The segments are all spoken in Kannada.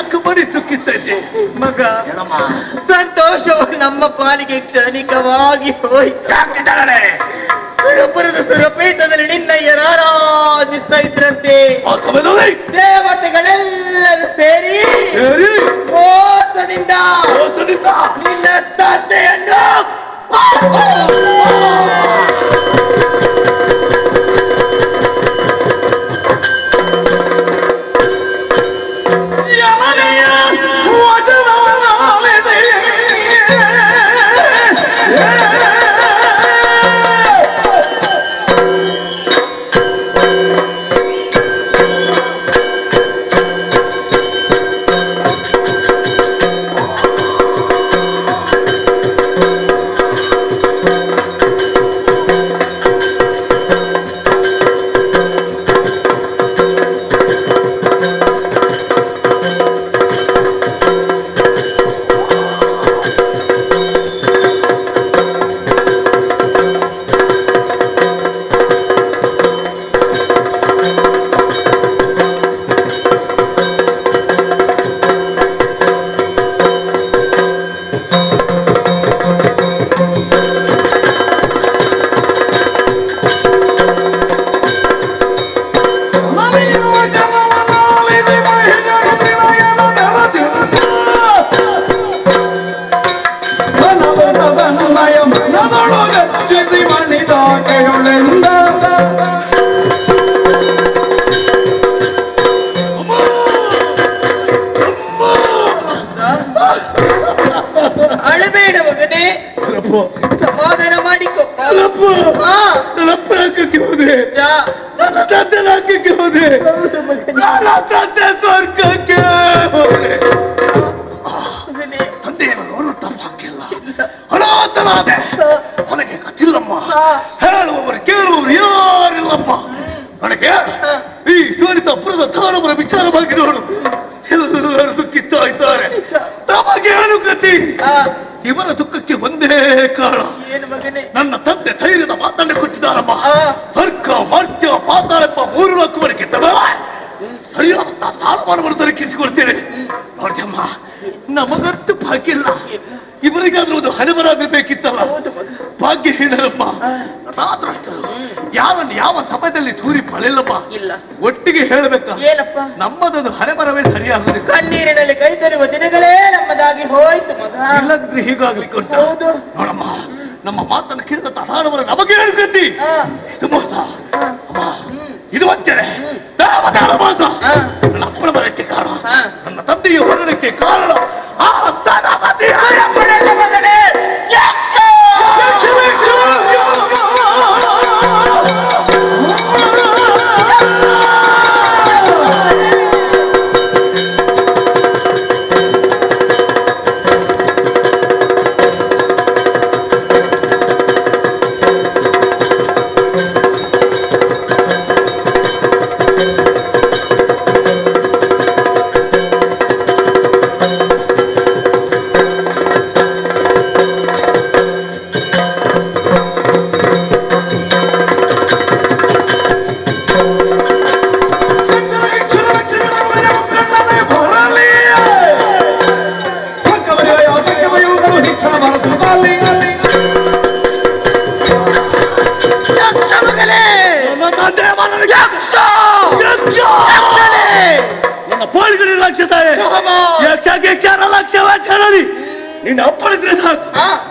ಅಕ್ಕ ಬಡಿ ದುಃಖಿಸ್ತಾ ಮಗ ಸಂತೋಷವು ನಮ್ಮ ಪಾಲಿಗೆ ಕ್ಷಣಿಕವಾಗಿ ಹೋಯ್ತು. ಯಾಕಿದ್ದಾಳೆ? ಸುರಪುರದ ಸುರಪೀಠದಲ್ಲಿ ನಿನ್ನಯ್ಯರ ಆರಾಧಿಸ್ತಾ ಇದ್ರಂತೆ. ದೇವತೆಗಳೆಲ್ಲರೂ ಸೇರಿ ಮೋಸದಿಂದ ನಿನ್ನ ತಂದೆಯನ್ನು ಅನಾಥನಾದೆ ಕೊನೆಗೆ ಗೊತ್ತಿಲ್ಲಮ್ಮ ಹೇಳುವವರು ಕೇಳುವವರು ಯಾರಿಲ್ಲಮ್ಮ ನನಗೆ ಈ ಸೋನಿತಪುರದ ತಾಣವರ ವಿಚಾರವಾಗಿ ನೋಡು. ಎಲ್ಲರೂ ದುಃಖಿಸ್ತಾ ಇದ್ದಾರೆ. ತಮಗೆ ಏನು ಗತಿ ಹಾ, ಇವರ ದುಃಖಕ್ಕೆ ಒಂದೇ ಕಾರಣ. ಏನು ಮಗನೇ? ನನ್ನ ತಂದೆ ಧೈರ್ಯದ ಮಾತನ್ನು ಕೊಟ್ಟಿದ್ದಾರಮ್ಮ ಯಾವ ಸಮಯದಲ್ಲಿ ತೂರಿ ಪಳೆಯಲ್ಲಮ್ಮ ಇಲ್ಲ. ಒಟ್ಟಿಗೆ ಹೇಳಬೇಕ? ಏನಪ್ಪ? ನಮ್ಮದೊಂದು ಹಣೆ ಬರವೇ ಸರಿಯಾಗುದಿಲ್ಲ ಕಣ್ಣೀರಿನಲ್ಲಿ ಕೈ ತರುವ ದಿನಗಳೇ ನಮ್ಮದಾಗಿ ಹೋಯ್ತು ಮಗ. ಹೀಗಾಗ್ಲಿಕ್ಕೆ ಉಂಟು ಹೌದು. ನೋಡಮ್ಮ ನಮ್ಮ ಮಾತನ್ನು ಕೇಳಿದ ತಡಾಡವರು ನಮಗೆ ಹೇಳ್ಕತ್ತಿ. ಇದು ಮೋಸ. ಅಮ್ಮ ಇದು ವಂಚನೆ. ನನ್ನ ಅಪ್ಪನ ಬರಕ್ಕೆ ಕಾರಣ. ನನ್ನ ತಂದೆಯ ಹೊರಡಕ್ಕೆ ಕಾರಣ. ಆ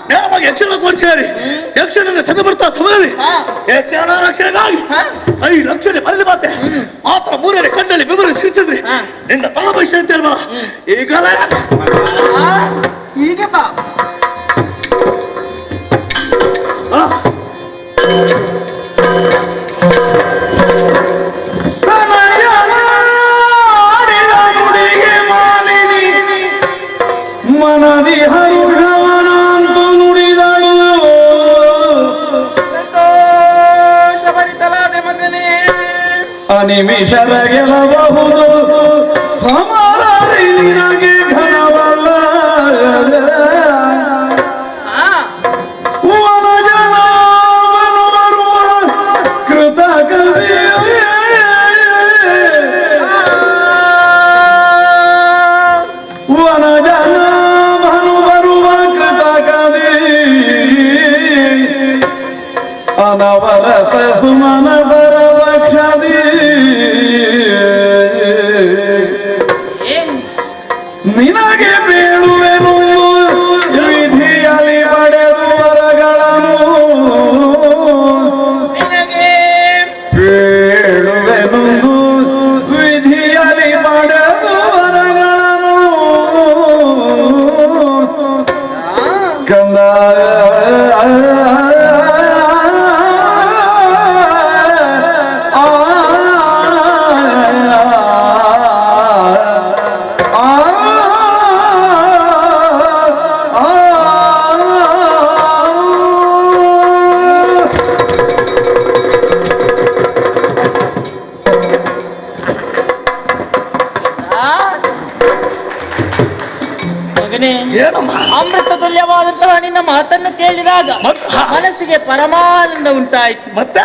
ನೇರವಾಗಿ ಕೊಡಿಸಿರಿ ಯಕ್ಷನ ಸೆದೆ ಬರ್ತಾ ಸಮಯದಲ್ಲಿ. ಯಕ್ಷಣ ರಕ್ಷಣೆಗಾಗಿ. ಐ ಐದು ಲಕ್ಷಣೆ ಬರೆದು ಮಾತೆ ಮಾತ್ರ ಮೂರನೇ ಕಣ್ಣಲ್ಲಿ ಬೆವರು ಸಿಕ್ತಿದ್ರಿ ನಿನ್ನ ತಳ ಭವಿಷ್ಯ ಅಂತ ಅಲ್ವಾ ಈಗ ಹೀಗೆ ಬಾ. ಮನದಿ ಹರುಷವನಂತು ಅನಿಮಿಷರ ಗೆಲ್ಲಬಹುದು ಸಮರದಿ ಮಾತನ್ನು ಕೇಳಿದಾಗ ಮನಸ್ಸಿಗೆ ಪರಮಾನಂದ ಉಂಟಾಯಿತು. ಮತ್ತೆ?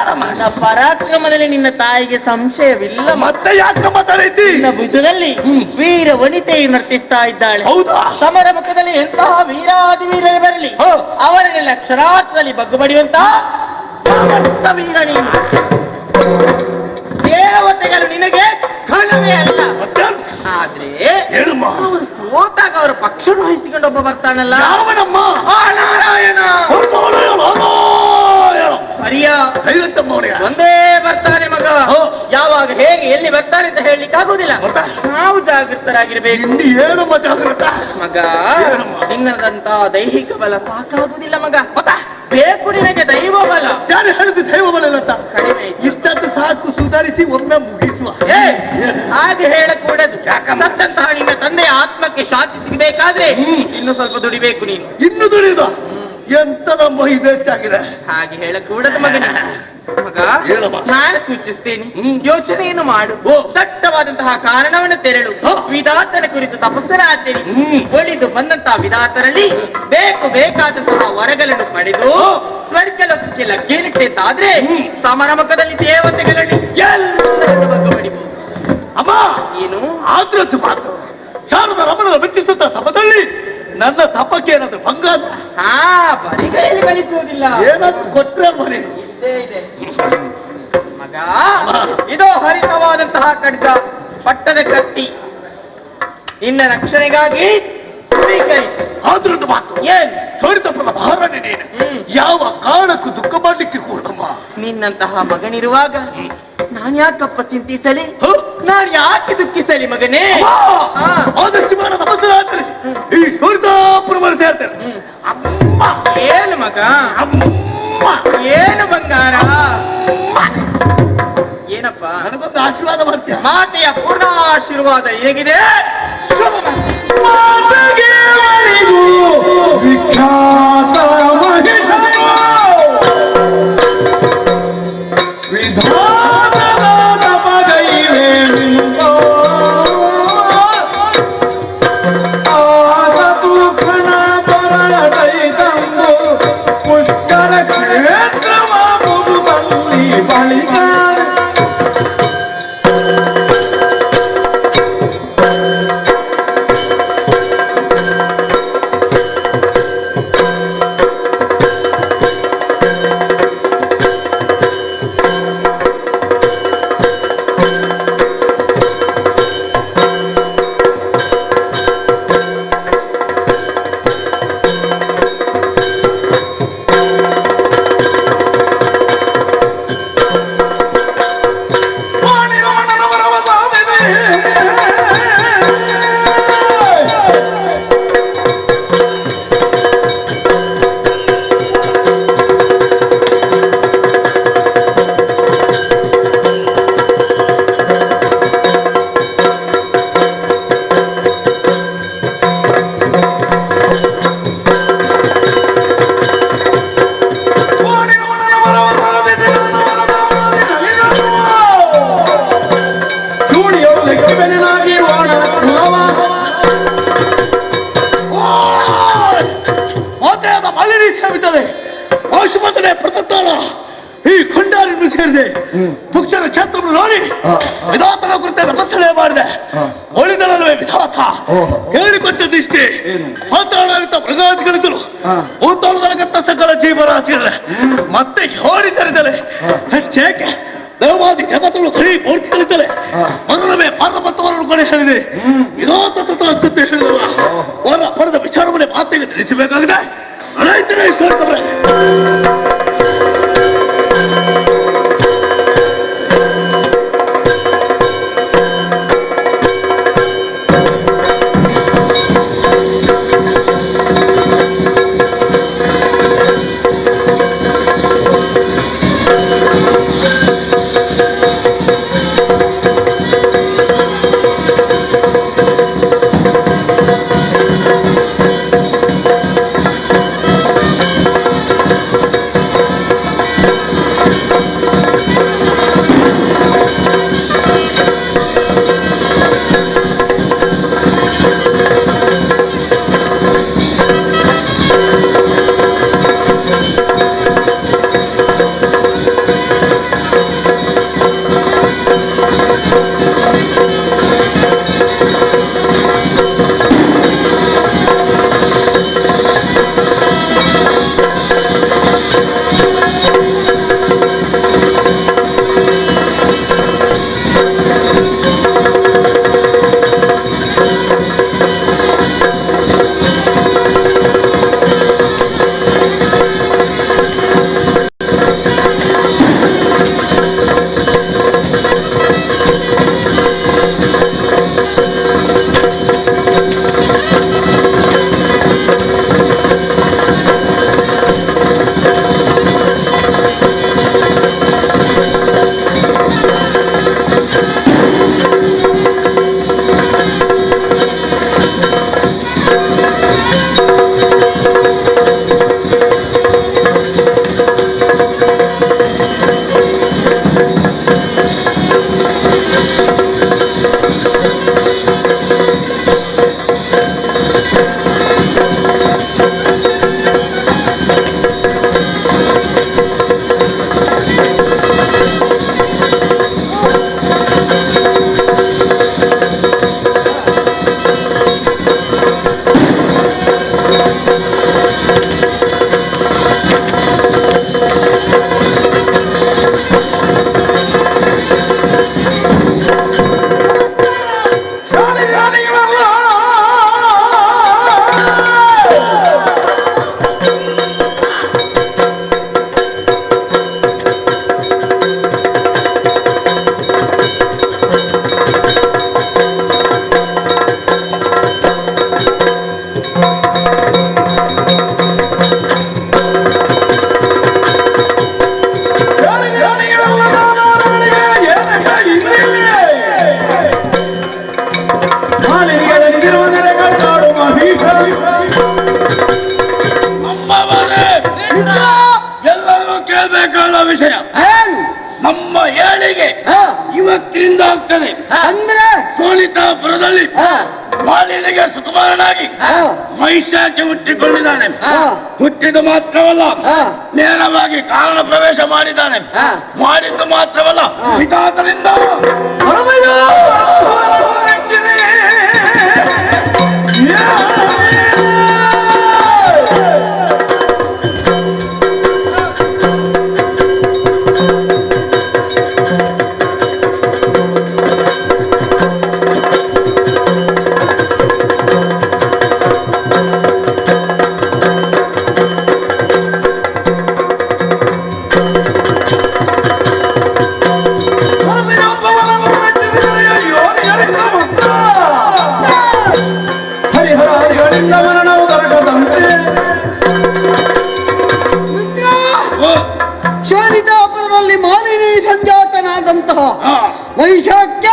ಪರಾಕ್ರಮದಲ್ಲಿ ನಿನ್ನ ತಾಯಿಗೆ ಸಂಶಯವಿಲ್ಲ. ಮತ್ತೆ ಯಾಕೆ ಮಾತಾಡೈತಿ? ನಿನ್ನ ಭುಜದಲ್ಲಿ ವೀರ ವನಿತೆ ನರ್ತಿಸ್ತಾ ಇದ್ದಾಳೆ. ಹೌದಾ? ಸಮರ ಮುಖದಲ್ಲಿ ಎಂತಹ ವೀರಾದಿ ವೀರ ಬರಲಿ. ಅವರನ್ನೆಲ್ಲ ಕ್ಷರಾರ್ಥದಲ್ಲಿ ಬಗ್ಗು ಬಡಿಯುವಂತಹ ಸಮರ್ಥ ವೀರ ನೀನು. ದೇವತೆಗಳು ನಿನಗೆ ಕಣವೇ ಅಲ್ಲ. ಆದ್ರೆ ಆದ್ರೆ ಏನಮ್ಮ ಅವರು ಪಕ್ಷ ವಹಿಸಿಕೊಂಡು ಒಬ್ಬ ಬರ್ತಾನಲ್ಲ? ಆ ನಾರಾಯಣ! ಅವನಿಗೆ ಒಂದೇ ಬರ್ತಾನೆ ಮಗ. ಯಾವಾಗ ಹೇಗೆ ಎಲ್ಲಿ ಬರ್ತಾನೆ ಅಂತ ಹೇಳಲಿಕ್ಕೆ ಆಗುದಿಲ್ಲ. ನಾವು ಜಾಗೃತರಾಗಿರ್ಬೇಕು. ಏನಮ್ಮ ಜಾಗ್ರತ ಮಗ? ನಿನ್ನದಂತ ದೈಹಿಕ ಬಲ ಸಾಕಾಗುದಿಲ್ಲ ಮಗ. ಬೇಕು ನಿನಗೆ ದೈವ ಬಲ ಯಾರು ಹೇಳಿದ್ದು ದೈವ ಬಲ ಅಂತ? ಕಡಿಮೆ ಇದ್ದದ್ದು ಸುಧಾರಿಸಿ ಒಮ್ಮೆ ಮುಗಿಸುವ. ಹಾಗೆ ಹೇಳಕೂಡದು? ಸತ್ತಂತಹ ನಿನ್ನ ತಂದೆ ಆತ್ಮಕ್ಕೆ ಶಾಂತಿ ಸಿಗಬೇಕಾದ್ರೆ ಇನ್ನು ಸ್ವಲ್ಪ ದುಡಿಬೇಕು ನೀನು. ಇನ್ನು ದುಡಿದ ಎಂತದ ಇದು ಹೆಚ್ಚಾಗಿದೆ. ಹಾಗೆ ಹೇಳಕೂಡದು ಮಗನ. ನಾನು ಸೂಚಿಸ್ತೇನೆ. ಯೋಚನೆಯನ್ನು ಮಾಡು. ದಟ್ಟವಾದಂತಹ ಕಾರಣವನ್ನು ತೆರಳು. ವಿಧಾತನ ಕುರಿತು ತಪಸ್ಸರ ಆಚರಿಸಿ. ಹ್ಮ್. ಒಳಿದು ಬಂದಂತಹ ವಿಧಾತರಲ್ಲಿ ಬೇಕು ಬೇಕಾದಂತಹ ವರಗಳನ್ನು ಪಡೆದು ಸ್ವರ್ಗಲೋಕಕ್ಕೆ ಸ್ವರ್ಗ ಲೋಕಕ್ಕೆ ಲಗ್ಗೇನಿಟ್ಟೆ ಅಂತಾದ್ರೆ ಹ್ಮ್. ಸಮರ ಮುಖದಲ್ಲಿ ದೇವತೆಗಳಲ್ಲಿ ಎಲ್ಲರನ್ನು ಬಗ್ಗಬಡಿಬಹುದು ಅಮ್ಮ. ಏನು ಆದ್ರದ್ದು ಮಾತು. ಶಾರದ ರಮಣದ ಮೆಚ್ಚಿಸುತ್ತ ಸಭದಲ್ಲಿ ನನ್ನ ತಪಕ್ಕೆ ಏನಾದ್ರು ಭಂಗ ಆದ್ರೆ ಹಾ ಬರಿಗೈಯಲ್ಲಿ ಕಲಿಸುವುದಿಲ್ಲ ಏನಾದ್ರೂ ಕೊಟ್ರೆ ಮನೆ. ಇದ್ದೇ ಇದೆ. ಮಗ ಇದು ಹರಿತವಾದಂತಹ ಖಡ್ಗ ಪಟ್ಟದ ಕತ್ತಿ. ನಿನ್ನ ರಕ್ಷಣೆಗಾಗಿ ಆದ್ರದ್ದು ಮಾತು. ಏನ್? ನೀನು. ಯಾವ ಕಾರಣಕ್ಕೂ ದುಃಖ ಮಾಡ್ಲಿಕ್ಕೆ ಕೂಡಮ್ಮ ನಿನ್ನಂತಹ ಮಗನಿರುವಾಗ ನಾನ್ ಯಾಕಪ್ಪ ಚಿಂತಿಸಲಿ? ನಾನು ಯಾಕೆ ದುಃಖಿಸಲಿ ಮಗನೇ. ಆದಷ್ಟು ಮಾಡ ನಮಸ್ಕಾರ ಈ ಸೋರಿತಾಪುರ ಸೇರ್ತಾರೆ ಅಮ್ಮ ಏನು ಮಗ? ಅಮ್ಮ! ಏನು ಬಂಗಾರ? ಏನಪ್ಪ? ನನಗೊಂದು ಆಶೀರ್ವಾದ ಬರ್ತೀಯ ಮಾತೆಯ ಪೂರ್ಣ ಆಶೀರ್ವಾದ ಹೇಗಿದೆ? ಶುಭ ಮಸ್ತು. ಕುರಿತ ತಪಸ್ಸಣೆ ಮಾಡಿದೆ. ಒಳಿದಳಲ್ವೇ ವಿಧಾತ? ಹೇಳಿಕೊಟ್ಟದಿಷ್ಟೇ ಮಾತಾಡಾಗುತ್ತ ಮೃಗಾದಿಗಳಿದ್ರು ಭೂತೋಳದೊಳಗತ್ತ ಸಕಲ ಜೀವರಾಶಿಯಲ್ಲ. ಮತ್ತೆ ಹೋಳಿ ತೆರೆದಲೆ. ಹೆಚ್ಚೇಕೆ? ದೇವಾದಿ ದೇವತೆಗಳು ಕಡಿ ಮೂರ್ತಿಗಳಿದ್ದಲೆ ಮರಣವೇ ಪಾರ್ವತವನ್ನು ಕೊನೆ ಹೇಳಿದೆ ಇದೋ ತತ್ವ ಹೇಳಿದಲ್ಲ. ಅವರ ಪರದ ವಿಚಾರವನ್ನೇ ಮಾತಿಗೆ ತಿಳಿಸಬೇಕಾಗಿದೆ. ರೈತರೇ ಈಶ್ವರತವರೇ ಹುಟ್ಟಿಕೊಂಡಿದ್ದಾನೆ ಹುಟ್ಟಿದ ಮಾತ್ರವಲ್ಲ ನೇರವಾಗಿ ಕಾರಣ ಪ್ರವೇಶ ಮಾಡಿದ್ದಾನೆ. ಮಾಡಿದ್ದು ಮಾತ್ರವಲ್ಲ ವಿಧಾತರಿಂದ ಹರಿಹರಾದಿಗಳಿಂದ ಮರಣವು ದೊರಕದಂತೆ ಓ, ಶೋನಿತಾಪುರದಲ್ಲಿ ಮಾಲಿನಿ ಸಂಜಾತನಾದಂತಹ ವೈಶಾಖ್ಯ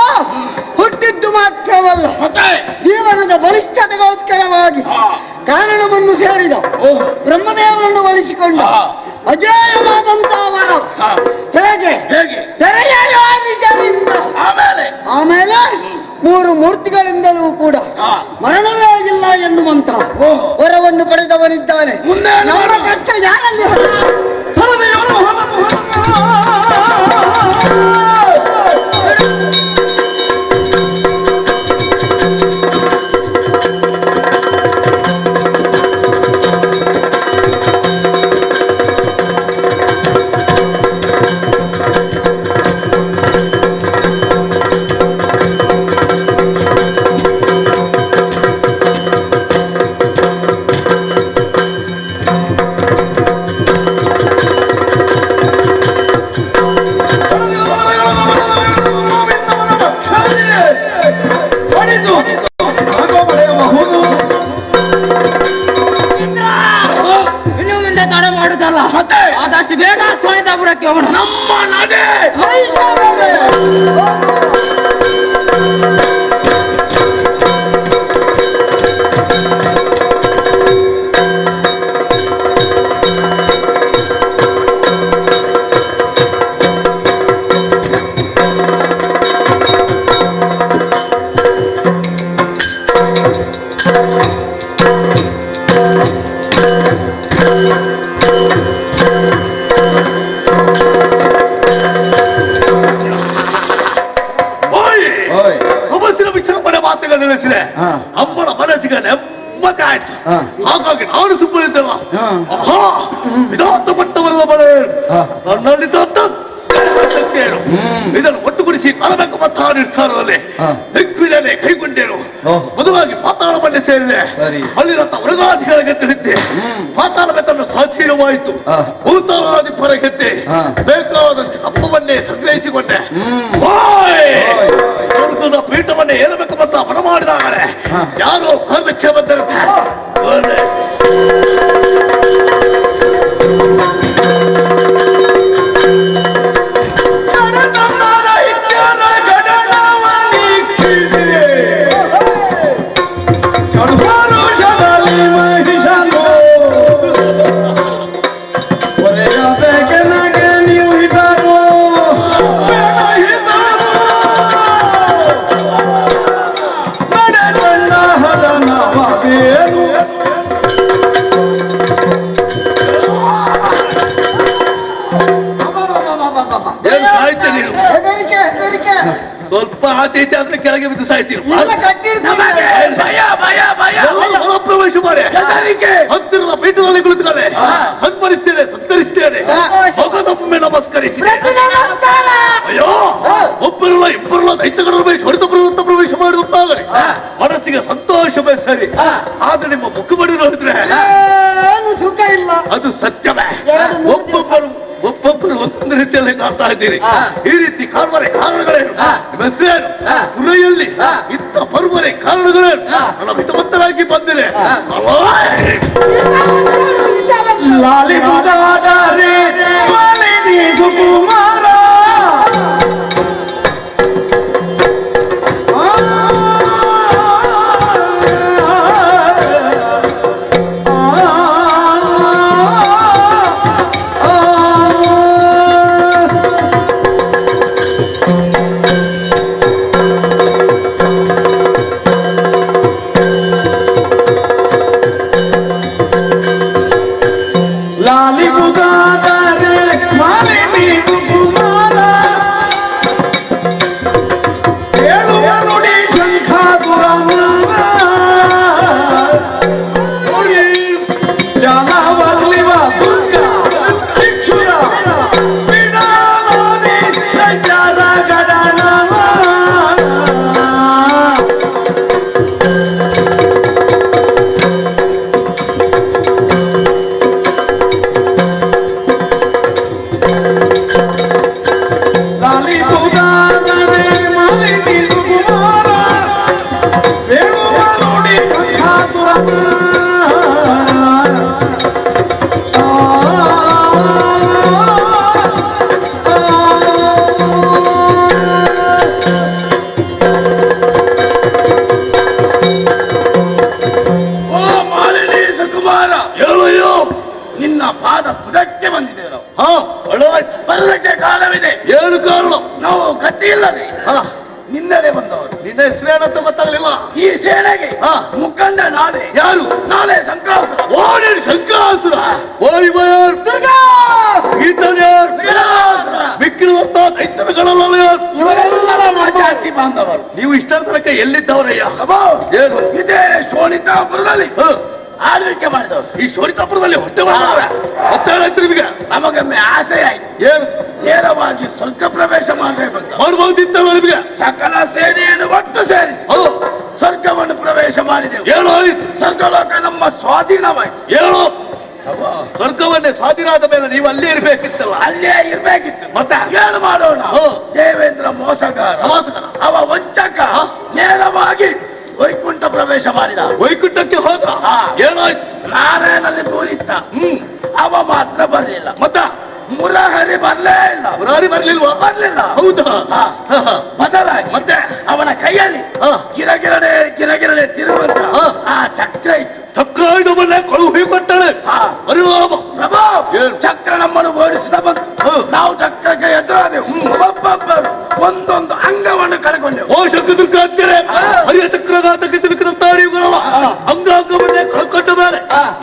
ಹುಟ್ಟಿದ್ದು ಮಾತ್ರವಲ್ಲ ಜೀವನದ ಬಲಿಷ್ಠತೆಗೋಸ್ಕರವಾಗಿ ಕಾರಣವನ್ನು ಸೇರಿದ ಓಹ್, ಬ್ರಹ್ಮದೇವರನ್ನು ಬಳಸಿಕೊಂಡ. ಅಜೇಯವಾದಂತಹ ವರ. ಹೇಗೆ? ಆಮೇಲೆ? ಆಮೇಲೆ? ಮೂರು ಮೂರ್ತಿಗಳಿಂದಲೂ ಕೂಡ ಮರಣವೇ ಇಲ್ಲ ಎನ್ನುವಂತ ವರವನ್ನು ಪಡೆದವನಿದ್ದಾನೆ. ಮುಂದೆ ನಮ್ಮ? ಕಷ್ಟ ಯಾರಲ್ಲಿ? ಮುಂದೆ ತಡ ಮಾಡುದಲ್ಲ. ಮತ್ತೆ? ಆದಷ್ಟು ಬೇಗ ಸೋನಿತಾಪುರಕ್ಕೆ ಹೋಗೋಣ. ನಮ್ಮ ನಡೆ. ಮನಸ್ಸಿಗೆ ನೆಮ್ಮದಿ ಆಯ್ತು. ಹಾಗಾಗಿ ನಾನು ಸುಮ್ಮನಿದ್ದೆಲ್ಲ. ಆಹಾ ವಿಧಾಂತ ಪಟ್ಟವಲ್ಲ ಬಳೆ ಹಾ. ತನ್ನಲ್ಲಿ ಶಕ್ತಿಯೇನು ಇದನ್ನು ಒಟ್ಟುಗೂಡಿಸಿ ಕಲಬೇಕು ಮತ್ತ ನಿರ್ಧಾರದಲ್ಲಿ ಹಾ. ದಿಗ್ವಿಜಯನೆ ಕೈಗೊಂಡೇನು? ಓಹ್. ಮೊದಲಾಗಿ ಪಾತಾಳ ಮನೆ ಸೇರಿದೆ. ಸರಿ. ಅಲ್ಲಿರಂತ ಮೃಗಾಧಿಗಳ ಗೆದ್ದು ಪಾತಾಳ ಬೆತ್ತನ್ನು ಸ್ವಾಧೀನವಾಯಿತು. ಭೂತಾಳಾದಿ ಪರ ಗೆದ್ದೆ. ಬೇಕಾದಷ್ಟು ಕಪ್ಪವನ್ನೇ ಸಂಗ್ರಹಿಸಿಕೊಂಡೆ. ಸ್ವರ್ಗದ ಪೀಠವನ್ನೇ ಏರಬೇಕು ಅಂತ ಮನ ಮಾಡಿದಾಗಲೇ ಯಾರು ಕರ್ಮಕ್ಕೆ ಬಂದಿರುತ್ತೆ. ಜನತಮ್ಮನ ನಮಗೆ ಭಯ ಭಯ ಭಯ. ಪ್ರವೇಶ ಮಾಡಿ. ಹೆದರಿಕೆ. ಹತ್ತಿರದ ಪೀಠದಲ್ಲಿ ಕುಳಿತುಕೊಳ್ಳೆ ಸನ್ಮಾನಿಸ್ತೇನೆ ಸತ್ಕರಿಸ್ತೇನೆ. ಭಗದೊಮ್ಮೆ ನಮಸ್ಕರಿಸಿ. ಅಯ್ಯೋ ಒಬ್ಬರಲ್ಲ ಇಬ್ಬರಲ್ಲ ದೈತ್ಯಗಳ ಪ್ರವೇಶ ಹೊಡೆದ ಪ್ರದತ್ತ ಪ್ರವೇಶ ಮಾಡಿದಂತಾಗಲಿ ಮನಸ್ಸಿಗೆ ಸಂತೋಷವೇ ಸರಿ. ಆದ್ರೆ ನಿಮ್ಮ ಮುಖಬಡಿ ನೋಡಿದ್ರೆ ಏನು ಸುಖ ಇಲ್ಲ ಅದು ಸತ್ಯವೇ ಎರಡು ಮೂರು ಒಬ್ಬೊಬ್ಬರು ಒಬ್ಬೊಬ್ಬರು ಒಂದೊಂದು ಇದ್ದೀರಿ ಈ ರೀತಿ ಕಾಣುವರೆ ಕಾರಣಗಳೇನು? ಮೆಸೇನು ಗುರೆಯಲ್ಲಿ ಇತ್ತ ಬರುವರೆ ಕಾರಣಗಳೇನು? ನನ್ನ ಮಿತವಂತರಾಗಿ ಬಂದಿದೆ. ಲಾಲಿ ಬಂದಿದೆ ಏಳು ಕಾಲು ನಾವು ಕತ್ತಿ ಹಾ. ನಿನ್ನೆಲೆ ಬಂದವರು. ನಿನ್ನ ಹೆಸರೇನಂತ ಗೊತ್ತಾಗ್ಲಿಲ್ಲ. ಈ ಸೇನೆಗೆ ಮುಖಂಡ ನಾಳೆ ಯಾರು? ನಾಳೆ ಶಂಕಾಸುರ ಓ ನೀನು ಶಂಕಾಸುರ ಓರಿ ಬಯರ್. ಈತನ್ಯಾರ್. ಬಿಕ್ಕಿರುವಂತ ದೈತ್ಯರುಗಳಲ್ಲ. ಇವರೆಲ್ಲ ಜಾತಿ ಬಾಂಧವರು. ನೀವು ಇಷ್ಟರ ತನಕ ಎಲ್ಲಿದ್ದವರಯ್ಯ? ಇದೇ ಶೋಣಿತಾಪುರದಲ್ಲಿ. ಆಳ್ವಿಕೆ ಮಾಡಿದವರು. ಈ ಶೋರಿತಾಪುರದಲ್ಲಿ ಹೊಟ್ಟೆ ಹೇಳಾಯ್ತು ನಿಮಗೆ? ನಮಗೊಮ್ಮೆ ಆಸೆ ಆಯ್ತು ಏನು? ನೇರವಾಗಿ ಸ್ವಂತ ಪ್ರವೇಶ ಮಾಡಬೇಕು ನಿಮಗೆ? ಸಕಲ ಸೇನೆಯನ್ನು ಒಟ್ಟು ಸೇರಿಸಿ. ಸ್ವರ್ಗವನ್ನು ಪ್ರವೇಶ ಮಾಡಿದೆವು. ಆಯ್ತು ಸ್ವರ್ಗಲೋಕ ನಮ್ಮ ಸ್ವಾಧೀನವಾಯ್ತು. ಹೇಳು. ಸ್ವರ್ಗವನ್ನೇ ಸ್ವಾಧೀನ ಆದ ಮೇಲೆ ನೀವು ಅಲ್ಲೇ ಇರ್ಬೇಕಿತ್ತಲ್ಲ? ಅಲ್ಲೇ ಇರ್ಬೇಕಿತ್ತು. ಮತ್ತೆ? ಏನು ಮಾಡೋಣ. ದೇವೇಂದ್ರ ಮೋಸಗಾರ. ಅವ ವಂಚಕ. ನೇರವಾಗಿ ಪ್ರವೇಶ ಮಾಡಿದ. ವೈಕುಂಠಕ್ಕೆ ಹೋದ. ಏನಾಯ್ತು? ನಾರಾಯಣಲ್ಲಿ ದೂರಿತ್ತ ಹ್ಮ್. ಅವ ಮಾತ್ರ ಬರಲಿಲ್ಲ. ಮತ್ತ? ಮುರಹರಿ ಬರ್ಲೇ ಇಲ್ಲ. ಮುರಹರಿ ಬರ್ಲಿಲ್ವಾ? ಬರ್ಲಿಲ್ಲ. ಹೌದಾ. ಬದಲಾಗಿ ಮತ್ತೆ? ಅವನ ಕೈಯಲ್ಲಿ ಗಿರಗಿರಡೆ ಗಿರಗಿರಡೆ ತಿರುಗುವಂತ ಹಾ. ಆ ಚಕ್ರ ಇತ್ತು. ಚಕ್ರಾಯುಧವನ್ನೇ ಕಳುಹಿಕೊಟ್ಟಳೆ. ಪರಿಣಾಮ? ಚಕ್ರ ನಮ್ಮನ್ನು ಓಡಿಸಿದ ಬಂತು. ಹಾ. ನಾವು ಚಕ್ರಕ್ಕೆ ಎದುರಾದೆವು. ಒಂದೊಂದು ಅಂಗವನ್ನು ಕಳ್ಕೊಂಡೆವು ಪೋಷಕ ದುರ್ಗಾತ್ಯರೆ ಹರಿಯ ಚಕ್ರಘಾತಕ್ಕೆ ತಿರುಕುತ್ತಾರಿಗಳವ ಅಂಗಾಂಗವನ್ನೇ ಕಳ್ಕೊಂಡ ಮೇಲೆ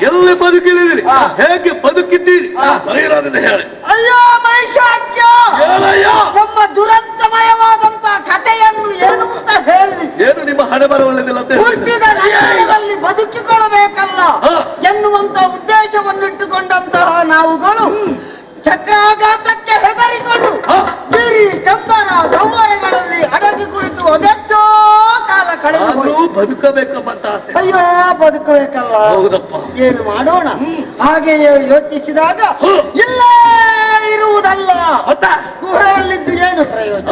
ಎಲ್ಲಿ ಬದುಕಿದ್ದೀರಿ? ಹೇಗೆ ಬದುಕಿದ್ದೀರಿ? ಬರೆಯಿರೋದನ್ನ ಹೇಳಿ. ಅಯ್ಯೋ ಮಹಿಷಾಕ್ಯ ನಮ್ಮ ದುರಂತಮಯವಾದಂತ ಕಥೆಯನ್ನು ಏನು ಅಂತ ಹೇಳಿ. ಏನು ನಿಮ್ಮ ಹಣೆ ಬರವಲ್ಲದಿಲ್ಲ ಅಂತ ಹುಟ್ಟಿದ ನಂತರದಲ್ಲಿ ಹಾ. ಎನ್ನುವಂತ ಉದ್ದೇಶವನ್ನಿಟ್ಟುಕೊಂಡಂತಹ ನಾವುಗಳು ಚಕ್ರಾಘಾತಕ್ಕೆ ಹೆದರಿಕೊಂಡು ಬಿರಿ ಗಿರಿ ಕಂಬರ ಗೌವರಗಳಲ್ಲಿ ಅಡಗಿ ಕುಳಿತು ಅದೆಷ್ಟೋ ಕಾಲ ಕಳೆದು ಬದುಕಬೇಕಪ್ಪ. ಅಯ್ಯೋ ಬದುಕಬೇಕಲ್ಲ? ಹೌದಪ್ಪ. ಏನು ಮಾಡೋಣ? ಹಾಗೆಯೇ ಯೋಚಿಸಿದಾಗ ಇಲ್ಲ ಇರುವುದಲ್ಲ. ಗುಹೆಯಲ್ಲಿದ್ದು ಏನು ಪ್ರಯೋಜನ?